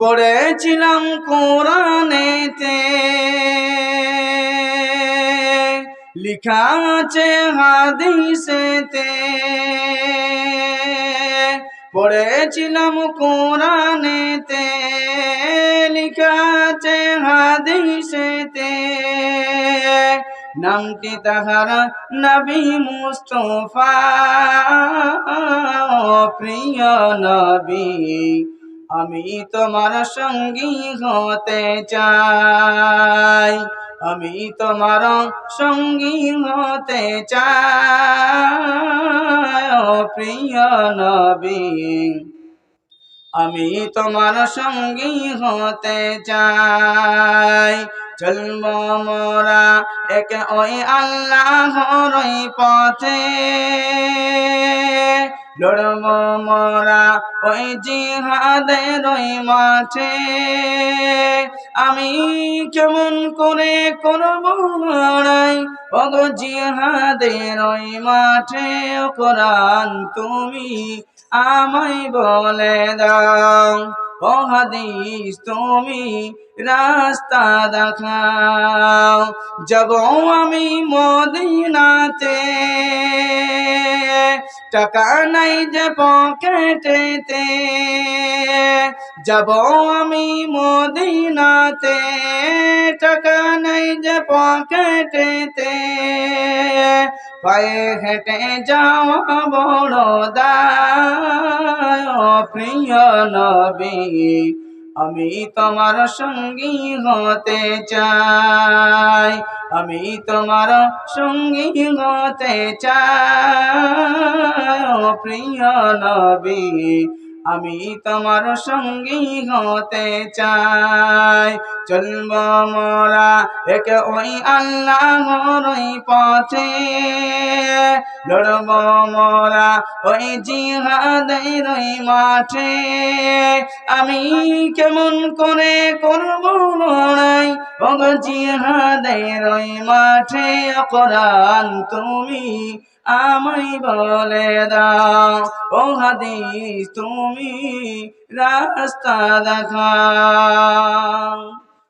পড়েছিলাম কোরআনেতে। লিখা আছে হাদিসেতে। পড়েছিলাম কোরআনেতে। লিখা আছে হাদিসেতে। নামটি তাহার নবী মুস্তফা। প্রিয় নবী আমি তোমার সঙ্গী হতে চাই। আমি তোমার সঙ্গী হতে চাই প্রিয় নবী। আমি তোমার সঙ্গী হতে চাই। চলব মোরা এক ওই আল্লাহ পথে। লড়ব মোরা ওই জিহাদের ওই মাঠে। আমি কেমন করে করব লড়াই? ওগো জিহাদের ওই মাঠে ও তুমি আমায় বলে দাও। ও তুমি রাস্তা দেখাও। যাব আমি মদিনাতে টাকা নাই যে পকেটেতে যাব আমি মদিনাতে, টাকা নাই যে পকেটেতে পায়ে হেঁটে যাওয়া বড় ও প্রিয় নবী। আমি তোমার সঙ্গী হতে চাই। আমি তোমার সঙ্গী হতে চাই প্রিয় নবী। আমি তোমার সঙ্গী হতে চাই। চলব মোরা, এক ওই আল্লাহর ওই পথে। লড়ব মোরা, ওই জিহাদের ওই মাঠে। আমি কেমন করে করব লড়াই? ওগ জিহাদের ওই মাঠে, কোরআন তুমি আমায় বলে দাও। ও হাদিস তুমি রাস্তা দেখাও।